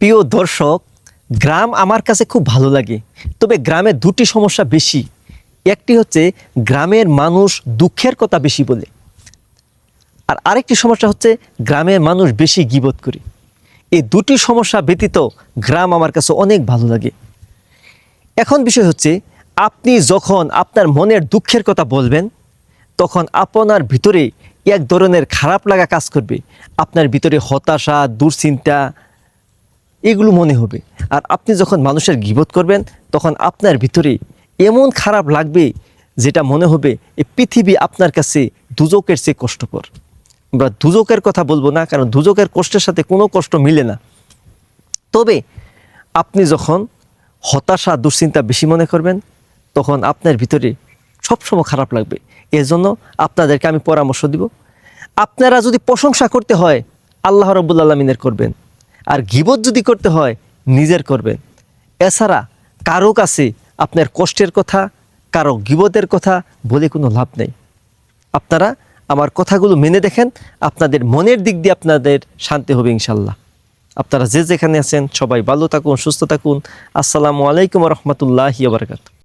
প্রিয় দর্শক, গ্রাম আমার কাছে খুব ভালো লাগে। তবে গ্রামে দুটি সমস্যা বেশি। একটি হচ্ছে গ্রামের মানুষ দুঃখের কথা বেশি বলে। আর আরেকটি সমস্যা হচ্ছে গ্রামের মানুষ বেশি গিবত করে। এই দুটি সমস্যা ব্যতীত গ্রাম আমার কাছে অনেক ভালো লাগে। এখন বিষয় হচ্ছে, আপনি যখন আপনার মনের দুঃখের কথা বলবেন, তখন আপনার ভিতরে এক ধরনের খারাপ লাগা কাজ করবে। আপনার ভিতরে হতাশা, দুশ্চিন্তা এগুলো মনে হবে। আর আপনি যখন মানুষের গিবত করবেন, তখন আপনার ভিতরে এমন খারাপ লাগবে যেটা মনে হবে এই পৃথিবী আপনার কাছে দুজকের চেয়ে কষ্টকর। আমরা দুজকের কথা বলব না, কারণ দুজকের কষ্টের সাথে কোনো কষ্ট মিলে না। তবে আপনি যখন হতাশা, দুশ্চিন্তা বেশি মনে করবেন, তখন আপনার ভিতরে সবসময় খারাপ লাগবে। এর জন্য আপনাদেরকে আমি পরামর্শ দিব। আপনারা যদি প্রশংসা করতে হয়, আল্লাহ রব্বুল আলমিনের করবেন। আর গিবত যদি করতে হয়, নিজের করবেন। এছাড়া কারও কাছে আপনার কষ্টের কথা, কারও গিবতের কথা বলে কোনো লাভ নেই। আপনারা আমার কথাগুলো মেনে দেখেন, আপনাদের মনের দিক দিয়ে আপনাদের শান্তি হবে ইনশাল্লাহ। আপনারা যে যেখানে আছেন, সবাই ভালো থাকুন, সুস্থ থাকুন। আসসালামু আলাইকুম রহমতুল্লাহি বারকাত